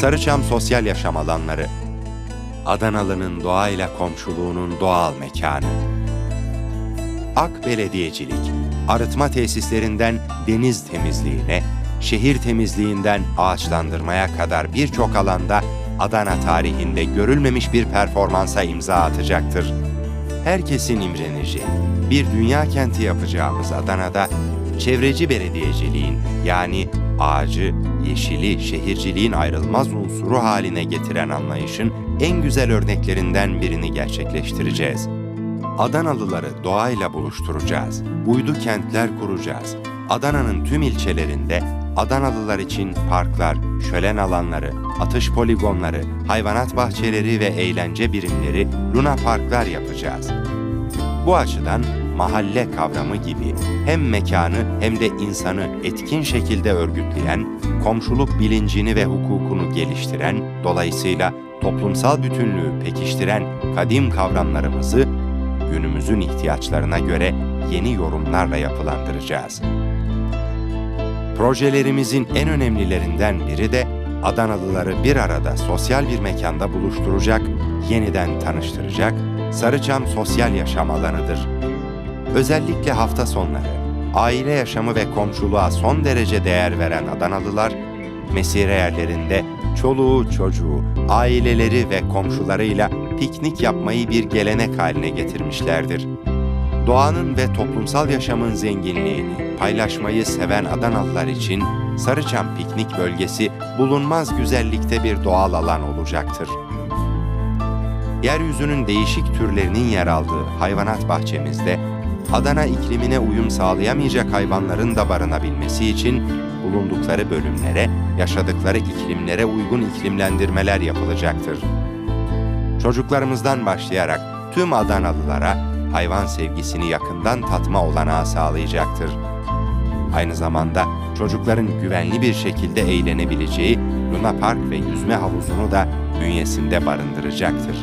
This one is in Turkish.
Sarıçam Sosyal Yaşam Alanları Adanalı'nın doğayla komşuluğunun doğal mekanı. Ak Belediyecilik, arıtma tesislerinden deniz temizliğine, şehir temizliğinden ağaçlandırmaya kadar birçok alanda Adana tarihinde görülmemiş bir performansa imza atacaktır. Herkesin imreneceği, bir dünya kenti yapacağımız Adana'da çevreci belediyeciliğin yani ağacı, yeşili şehirciliğin ayrılmaz unsuru haline getiren anlayışın en güzel örneklerinden birini gerçekleştireceğiz. Adanalıları doğayla buluşturacağız. Uydu kentler kuracağız. Adana'nın tüm ilçelerinde Adanalılar için parklar, şölen alanları, atış poligonları, hayvanat bahçeleri ve eğlence birimleri, luna parklar yapacağız. Bu açıdan mahalle kavramı gibi hem mekanı hem de insanı etkin şekilde örgütleyen, komşuluk bilincini ve hukukunu geliştiren, dolayısıyla toplumsal bütünlüğü pekiştiren kadim kavramlarımızı günümüzün ihtiyaçlarına göre yeni yorumlarla yapılandıracağız. Projelerimizin en önemlilerinden biri de Adanalıları bir arada sosyal bir mekanda buluşturacak, yeniden tanıştıracak Sarıçam Sosyal Yaşam Alanı'dır. Özellikle hafta sonları, aile yaşamı ve komşuluğa son derece değer veren Adanalılar, mesire yerlerinde çoluğu çocuğu, aileleri ve komşularıyla piknik yapmayı bir gelenek haline getirmişlerdir. Doğanın ve toplumsal yaşamın zenginliğini paylaşmayı seven Adanalılar için Sarıçam Piknik Bölgesi bulunmaz güzellikte bir doğal alan olacaktır. Yeryüzünün değişik türlerinin yer aldığı hayvanat bahçemizde Adana iklimine uyum sağlayamayacak hayvanların da barınabilmesi için bulundukları bölümlere, yaşadıkları iklimlere uygun iklimlendirmeler yapılacaktır. Çocuklarımızdan başlayarak tüm Adanalılara hayvan sevgisini yakından tatma olanağı sağlayacaktır. Aynı zamanda çocukların güvenli bir şekilde eğlenebileceği Luna Park ve yüzme havuzunu da bünyesinde barındıracaktır.